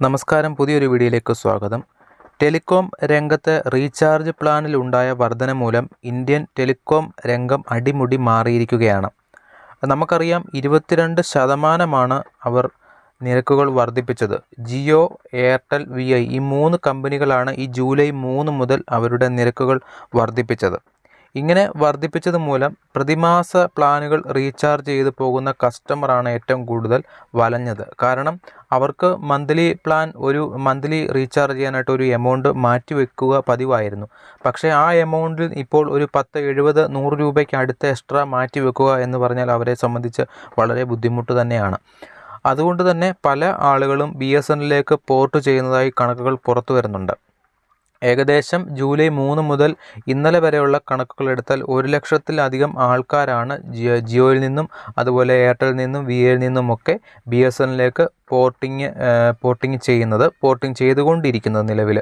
നമസ്കാരം. പുതിയൊരു വീഡിയോയിലേക്ക് സ്വാഗതം. ടെലികോം രംഗത്ത് റീചാർജ് പ്ലാനിൽ ഉണ്ടായ വർധന മൂലം ഇന്ത്യൻ ടെലികോം രംഗം അടിമുടി മാറിയിരിക്കുകയാണ്. നമുക്കറിയാം ഇരുപത്തിരണ്ട് ശതമാനമാണ് അവർ നിരക്കുകൾ വർദ്ധിപ്പിച്ചത്. ജിയോ എയർടെൽ വി ഐ ഈ മൂന്ന് കമ്പനികളാണ് ഈ ജൂലൈ മൂന്ന് മുതൽ അവരുടെ നിരക്കുകൾ വർദ്ധിപ്പിച്ചത്. ഇങ്ങനെ വർദ്ധിപ്പിച്ചത് മൂലം പ്രതിമാസ പ്ലാനുകൾ റീചാർജ് ചെയ്ത് പോകുന്ന കസ്റ്റമറാണ് ഏറ്റവും കൂടുതൽ വലഞ്ഞത്. കാരണം അവർക്ക് മന്ത്ലി പ്ലാൻ ഒരു മന്ത്ലി റീചാർജ് ചെയ്യാനായിട്ട് ഒരു എമൗണ്ട് മാറ്റി വെക്കുക പതിവായിരുന്നു. പക്ഷേ ആ എമൗണ്ടിൽ ഇപ്പോൾ ഒരു പത്ത് എഴുപത് നൂറ് രൂപയ്ക്ക് അടുത്ത് എക്സ്ട്രാ മാറ്റി വെക്കുക എന്ന് പറഞ്ഞാൽ അവരെ സംബന്ധിച്ച് വളരെ ബുദ്ധിമുട്ട് തന്നെയാണ്. അതുകൊണ്ട് തന്നെ പല ആളുകളും ബി എസ് എന്നിലേക്ക് പോർട്ട് ചെയ്യുന്നതായി കണക്കുകൾ പുറത്തു വരുന്നുണ്ട്. ഏകദേശം ജൂലൈ മൂന്ന് മുതൽ ഇന്നലെ വരെയുള്ള കണക്കുകൾ എടുത്താൽ ഒരു ലക്ഷത്തിലധികം ആൾക്കാരാണ് ജിയോ ജിയോയിൽ നിന്നും അതുപോലെ എയർടെലിൽ നിന്നും വി എയിൽ നിന്നുമൊക്കെ ബി എസ് എന്നിലേക്ക് പോർട്ടിങ് പോർട്ടിങ് ചെയ്യുന്നത് പോർട്ടിങ് ചെയ്തുകൊണ്ടിരിക്കുന്നത് നിലവിൽ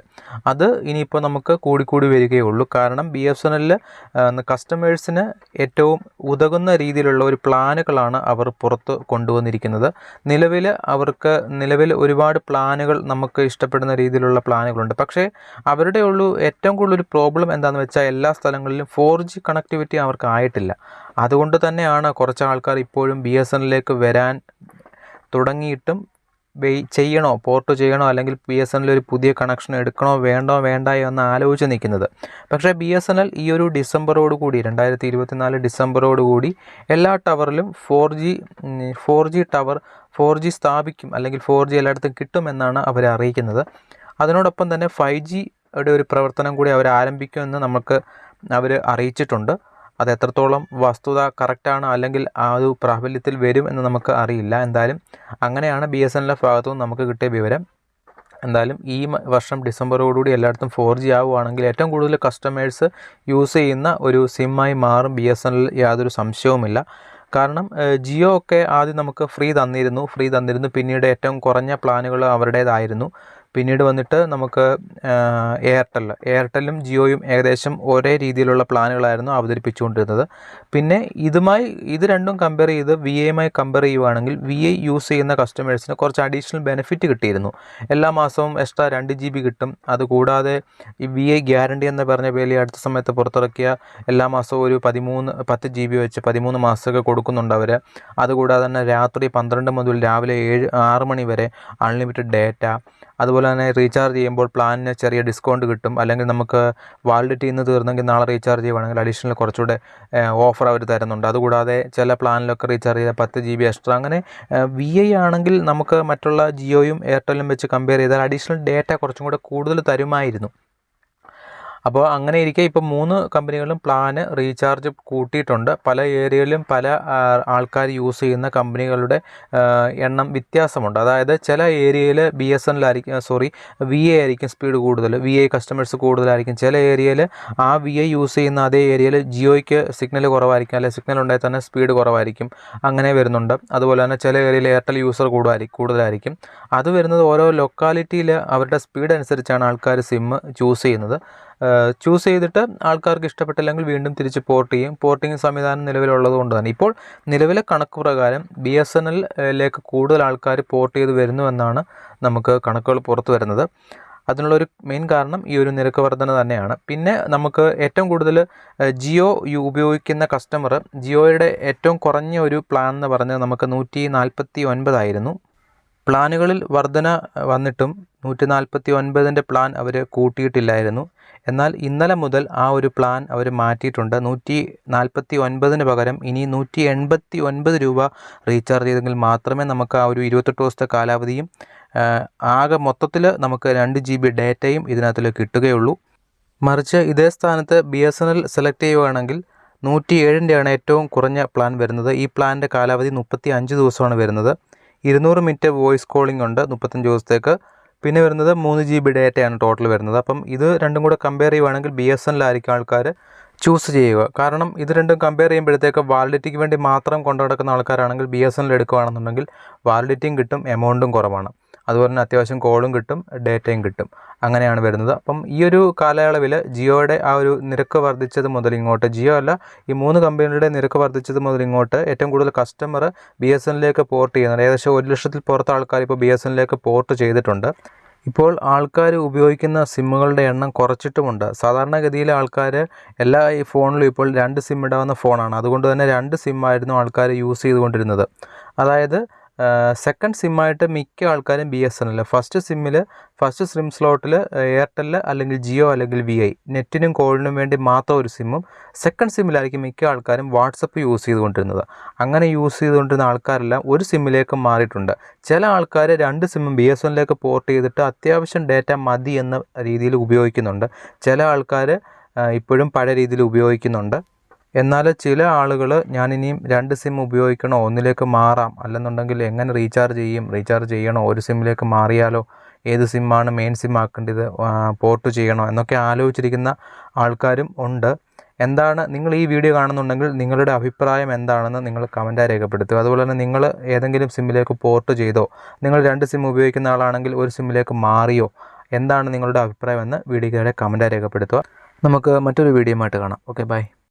അത് ഇനിയിപ്പോൾ നമുക്ക് കൂടിക്കൂടി വരികയുള്ളൂ. കാരണം ബി എസ് എൻ എല്ലിൽ കസ്റ്റമേഴ്സിന് ഏറ്റവും ഉതകുന്ന രീതിയിലുള്ള ഒരു പ്ലാനുകളാണ് അവർ പുറത്ത് കൊണ്ടുവന്നിരിക്കുന്നത്. നിലവിൽ അവർക്ക് നിലവിൽ ഒരുപാട് പ്ലാനുകൾ നമുക്ക് ഇഷ്ടപ്പെടുന്ന രീതിയിലുള്ള പ്ലാനുകളുണ്ട്. പക്ഷേ അവരുടെ ഉള്ളൂ ഏറ്റവും കൂടുതൽ ഒരു പ്രോബ്ലം എന്താണെന്ന് വെച്ചാൽ എല്ലാ സ്ഥലങ്ങളിലും ഫോർ ജി കണക്ടിവിറ്റി അവർക്ക് ആയിട്ടില്ല. അതുകൊണ്ട് തന്നെയാണ് കുറച്ച് ആൾക്കാർ ഇപ്പോഴും ബി എസ് എന്നിലേക്ക് വരാൻ തുടങ്ങിയിട്ടും വെയ് ചെയ്യണോ പോർട്ട് ചെയ്യണോ അല്ലെങ്കിൽ ബി എസ് എൻ എൽ ഒരു പുതിയ കണക്ഷൻ എടുക്കണോ വേണ്ടോ വേണ്ടായോ എന്ന് ആലോചിച്ച് നിൽക്കുന്നത്. പക്ഷേ ബി എസ് എൻ എൽ ഈ ഒരു ഡിസംബറോട് കൂടി രണ്ടായിരത്തി ഇരുപത്തിനാല് ഡിസംബറോട് കൂടി എല്ലാ ടവറിലും four G four G tower four G സ്ഥാപിക്കും അല്ലെങ്കിൽ ഫോർ ജി എല്ലായിടത്തും കിട്ടുമെന്നാണ് അവർ അറിയിക്കുന്നത്. അതിനോടൊപ്പം തന്നെ ഫൈവ് ജിയുടെ ഒരു പ്രവർത്തനം കൂടി അവർ ആരംഭിക്കുമെന്ന് നമുക്ക് അവർ അറിയിച്ചിട്ടുണ്ട്. അത് എത്രത്തോളം വസ്തുത കറക്റ്റാണ് അല്ലെങ്കിൽ ഒരു പ്രാബല്യത്തിൽ വരും എന്ന് നമുക്ക് അറിയില്ല. എന്തായാലും അങ്ങനെയാണ് ബി എസ് എന്നിലെ ഭാഗത്തു നിന്ന് നമുക്ക് കിട്ടിയ വിവരം. എന്തായാലും ഈ വർഷം ഡിസംബറോടുകൂടി എല്ലായിടത്തും ഫോർ ജി ആവുകയാണെങ്കിൽ ഏറ്റവും കൂടുതൽ കസ്റ്റമേഴ്സ് യൂസ് ചെയ്യുന്ന ഒരു സിമ്മായി മാറും ബി എസ് എൻ എൽ യാതൊരു സംശയവുമില്ല. കാരണം ജിയോ ഒക്കെ ആദ്യം നമുക്ക് ഫ്രീ തന്നിരുന്നു. ഫ്രീ തന്നിരുന്നു. പിന്നീട് ഏറ്റവും കുറഞ്ഞ പ്ലാനുകൾ അവരുടേതായിരുന്നു. പിന്നീട് വന്നിട്ട് നമുക്ക് എയർടെൽ എയർടെല്ലും ജിയോയും ഏകദേശം ഒരേ രീതിയിലുള്ള പ്ലാനുകളായിരുന്നു അവതരിപ്പിച്ചുകൊണ്ടിരുന്നത്. പിന്നെ ഇതുമായി ഇത് രണ്ടും കമ്പയർ ചെയ്ത് വി എയുമായി കമ്പയർ ചെയ്യുവാണെങ്കിൽ വി ഐ യൂസ് ചെയ്യുന്ന കസ്റ്റമേഴ്സിന് കുറച്ച് അഡീഷണൽ ബെനിഫിറ്റ് കിട്ടിയിരുന്നു. എല്ലാ മാസവും എക്സ്ട്രാ രണ്ട് ജി ബി കിട്ടും. അതുകൂടാതെ ഈ വി ഐ ഗ്യാരണ്ടി എന്ന് പറഞ്ഞ പേരിൽ അടുത്ത സമയത്ത് പുറത്തിറക്കിയ എല്ലാ മാസവും ഒരു പതിമൂന്ന് പത്ത് ജി ബി വെച്ച് പതിമൂന്ന് മാസമൊക്കെ കൊടുക്കുന്നുണ്ട് അവർ അതുകൂടാതെ തന്നെ രാത്രി പന്ത്രണ്ട് മുതൽ രാവിലെ ഏഴ് ആറ് മണി വരെ അൺലിമിറ്റഡ് ഡേറ്റ അതുപോലെ തന്നെ റീചാർജ് ചെയ്യുമ്പോൾ പ്ലാനിന് ചെറിയ ഡിസ്കൗണ്ട് കിട്ടും. അല്ലെങ്കിൽ നമുക്ക് വാലിഡിറ്റി ഇന്ന് തീർന്നെങ്കിൽ നാളെ റീചാർജ് ചെയ്യുവാണെങ്കിൽ അഡീഷണൽ കുറച്ചുകൂടെ ഓഫർ അവർ തരുന്നുണ്ട്. അതുകൂടാതെ ചില പ്ലാനിലൊക്കെ റീചാർജ് ചെയ്താൽ പത്ത് ജി ബി എക്സ്ട്രാ അങ്ങനെ വി ഐ ആണെങ്കിൽ നമുക്ക് മറ്റുള്ള ജിയോയും എയർടെലും വെച്ച് കമ്പയർ ചെയ്താൽ അഡീഷണൽ ഡേറ്റ കുറച്ചും കൂടെ കൂടുതൽ തരുമായിരുന്നു. അപ്പോൾ അങ്ങനെ ഇരിക്കെ ഇപ്പോൾ മൂന്ന് കമ്പനികളും പ്ലാന് റീചാർജ് കൂട്ടിയിട്ടുണ്ട്. പല ഏരിയയിലും പല ആൾക്കാർ യൂസ് ചെയ്യുന്ന കമ്പനികളുടെ എണ്ണം വ്യത്യാസമുണ്ട്. അതായത് ചില ഏരിയയിൽ ബി എസ് എന്നിലായിരിക്കും സോറി വി എ ആയിരിക്കും സ്പീഡ് കൂടുതൽ വി ഐ കസ്റ്റമേഴ്സ് കൂടുതലായിരിക്കും. ചില ഏരിയയിൽ ആ വി ഐ യൂസ് ചെയ്യുന്ന അതേ ഏരിയയിൽ ജിയോയ്ക്ക് സിഗ്നൽ കുറവായിരിക്കും അല്ലെങ്കിൽ സിഗ്നൽ ഉണ്ടായി തന്നെ സ്പീഡ് കുറവായിരിക്കും. അങ്ങനെ വരുന്നുണ്ട്. അതുപോലെ തന്നെ ചില ഏരിയയിൽ എയർടെൽ യൂസർ കൂടുതലായിരിക്കും കൂടുതലായിരിക്കും. അത് വരുന്നത് ഓരോ ലൊക്കാലിറ്റിയിൽ അവരുടെ സ്പീഡ് അനുസരിച്ചാണ് ആൾക്കാർ സിം ചൂസ് ചെയ്യുന്നത്. ചൂസ് ചെയ്തിട്ട് ആൾക്കാർക്ക് ഇഷ്ടപ്പെട്ടില്ലെങ്കിൽ വീണ്ടും തിരിച്ച് പോർട്ട് ചെയ്യും. പോർട്ടിംഗ് സംവിധാനം നിലവിലുള്ളത് കൊണ്ട് തന്നെ. ഇപ്പോൾ നിലവിലെ കണക്ക് പ്രകാരം ബി എസ് എൻ എല്ലിലേക്ക് കൂടുതൽ ആൾക്കാർ പോർട്ട് ചെയ്ത് വരുന്നുവെന്നാണ് നമുക്ക് കണക്കുകൾ പുറത്തു വരുന്നത്. അതിനുള്ളൊരു മെയിൻ കാരണം ഈ ഒരു നിരക്ക് വർധന തന്നെയാണ്. പിന്നെ നമുക്ക് ഏറ്റവും കൂടുതൽ ജിയോ ഉപയോഗിക്കുന്ന കസ്റ്റമർ ജിയോയുടെ ഏറ്റവും കുറഞ്ഞ ഒരു പ്ലാൻ എന്ന് പറഞ്ഞാൽ നമുക്ക് നൂറ്റി നാൽപ്പത്തി ഒൻപതായിരുന്നു പ്ലാനുകളിൽ വർധന വന്നിട്ടും നൂറ്റി നാൽപ്പത്തി ഒൻപതിന്റെ പ്ലാൻ അവർ കൂട്ടിയിട്ടില്ലായിരുന്നു. എന്നാൽ ഇന്നലെ മുതൽ ആ ഒരു പ്ലാൻ അവർ മാറ്റിയിട്ടുണ്ട്. നൂറ്റി നാൽപ്പത്തി ഒൻപതിന് പകരം ഇനി നൂറ്റി എൺപത്തി ഒൻപത് രൂപ റീചാർജ് ചെയ്തെങ്കിൽ മാത്രമേ നമുക്ക് ആ ഒരു ഇരുപത്തെട്ട് ദിവസത്തെ കാലാവധിയും ആകെ മൊത്തത്തിൽ നമുക്ക് രണ്ട് ജി ബി ഡേറ്റയും ഇതിനകത്തിൽ കിട്ടുകയുള്ളൂ. മറിച്ച് ഇതേ സ്ഥാനത്ത് B S N L select ചെയ്യുകയാണെങ്കിൽ നൂറ്റി ഏഴിന്റെയാണ് ഏറ്റവും കുറഞ്ഞ പ്ലാൻ വരുന്നത്. ഈ പ്ലാനിന്റെ കാലാവധി മുപ്പത്തി അഞ്ച് ദിവസമാണ് വരുന്നത്. ഇരുന്നൂറ് മിനിറ്റ് വോയിസ് കോളിംഗ് ഉണ്ട് മുപ്പത്തഞ്ച് ദിവസത്തേക്ക്. പിന്നെ വരുന്നത് മൂന്ന് ജി ബി ഡേറ്റയാണ് ടോട്ടൽ വരുന്നത്. അപ്പം ഇത് രണ്ടും കൂടെ കമ്പയർ ചെയ്യുവാണെങ്കിൽ ബി എസ് എൻ ആൾക്കാർ ചൂസ് ചെയ്യുക. കാരണം ഇത് രണ്ടും കമ്പയർ ചെയ്യുമ്പോഴത്തേക്ക് വാലിഡിറ്റിക്ക് വേണ്ടി മാത്രം കൊണ്ടു നടക്കുന്ന ആൾക്കാരാണെങ്കിൽ ബി എസ് എൻ എൽ എടുക്കുകയാണെന്നുണ്ടെങ്കിൽ വാലിഡിറ്റിയും കിട്ടും എമൗണ്ടും കുറവാണ്. അതുപോലെ തന്നെ അത്യാവശ്യം കോളും കിട്ടും ഡേറ്റയും കിട്ടും. അങ്ങനെയാണ് വരുന്നത്. അപ്പം ഈ ഒരു കാലയളവിൽ ജിയോയുടെ ആ ഒരു നിരക്ക് വർദ്ധിച്ചത് മുതൽ ഇങ്ങോട്ട് ജിയോ അല്ല ഈ മൂന്ന് കമ്പനികളുടെ നിരക്ക് വർദ്ധിച്ചത് മുതൽ ഇങ്ങോട്ട് ഏറ്റവും കൂടുതൽ കസ്റ്റമർ ബി എസ് എന്നിലേക്ക് പോർട്ട് ചെയ്യുന്നുണ്ട്. ഏകദേശം ഒരു ലക്ഷത്തിൽ പുറത്ത് ആൾക്കാർ ഇപ്പോൾ ബി എസ് എന്നിലേക്ക് പോർട്ട് ചെയ്തിട്ടുണ്ട്. ഇപ്പോൾ ആൾക്കാർ ഉപയോഗിക്കുന്ന സിമ്മുകളുടെ എണ്ണം കുറച്ചിട്ടുമുണ്ട്. സാധാരണഗതിയിൽ ആൾക്കാർ എല്ലാ ഈ ഫോണിലും ഇപ്പോൾ രണ്ട് സിം ഇടാവുന്ന ഫോണാണ് അതുകൊണ്ട് തന്നെ രണ്ട് സിമ്മായിരുന്നു ആൾക്കാർ യൂസ് ചെയ്തുകൊണ്ടിരുന്നത്. അതായത് സെക്കൻഡ് സിമ്മായിട്ട് മിക്ക ആൾക്കാരും B S N L first സിമ്മിൽ ഫസ്റ്റ് സിം സ്ലോട്ടിൽ എയർടെൽ അല്ലെങ്കിൽ ജിയോ അല്ലെങ്കിൽ വി ഐ നെറ്റിനും കോളിനും വേണ്ടി മാത്രം ഒരു സിമ്മും സെക്കൻഡ് സിമ്മിലായിരിക്കും മിക്ക ആൾക്കാരും വാട്സപ്പ് യൂസ് ചെയ്തുകൊണ്ടിരുന്നത്. അങ്ങനെ യൂസ് ചെയ്തുകൊണ്ടിരുന്ന ആൾക്കാരെല്ലാം ഒരു സിമ്മിലേക്ക് മാറിയിട്ടുണ്ട്. ചില ആൾക്കാർ രണ്ട് സിമ്മും ബി എസ് എന്നിലേക്ക് പോർട്ട് ചെയ്തിട്ട് അത്യാവശ്യം ഡേറ്റ മതി എന്ന രീതിയിൽ ഉപയോഗിക്കുന്നുണ്ട്. ചില ആൾക്കാർ ഇപ്പോഴും പഴയ രീതിയിൽ ഉപയോഗിക്കുന്നുണ്ട്. എന്നാൽ ചില ആളുകൾ ഞാനിനിയും രണ്ട് സിം ഉപയോഗിക്കണോ ഒന്നിലേക്ക് മാറാം. അല്ലെന്നുണ്ടെങ്കിൽ എങ്ങനെ റീചാർജ് ചെയ്യും? റീചാർജ് ചെയ്യണോ? ഒരു സിമ്മിലേക്ക് മാറിയാലോ? ഏത് സിമ്മാണ് മെയിൻ സിം ആക്കേണ്ടത്? പോർട്ട് ചെയ്യണോ? എന്നൊക്കെ ആലോചിച്ചിരിക്കുന്ന ആൾക്കാരും ഉണ്ട്. എന്താണ് നിങ്ങൾ ഈ വീഡിയോ കാണുന്നുണ്ടെങ്കിൽ നിങ്ങളുടെ അഭിപ്രായം എന്താണെന്ന് നിങ്ങൾ കമന്റായി രേഖപ്പെടുത്തുക. അതുപോലെ തന്നെ നിങ്ങൾ ഏതെങ്കിലും സിമ്മിലേക്ക് പോർട്ട് ചെയ്തോ നിങ്ങൾ രണ്ട് സിം ഉപയോഗിക്കുന്ന ആളാണെങ്കിൽ ഒരു സിമ്മിലേക്ക് മാറിയോ എന്താണ് നിങ്ങളുടെ അഭിപ്രായം എന്ന് വീഡിയോയുടെ കമന്റായി രേഖപ്പെടുത്തുക. നമുക്ക് മറ്റൊരു വീഡിയോ ആയിട്ട് കാണാം. Okay bye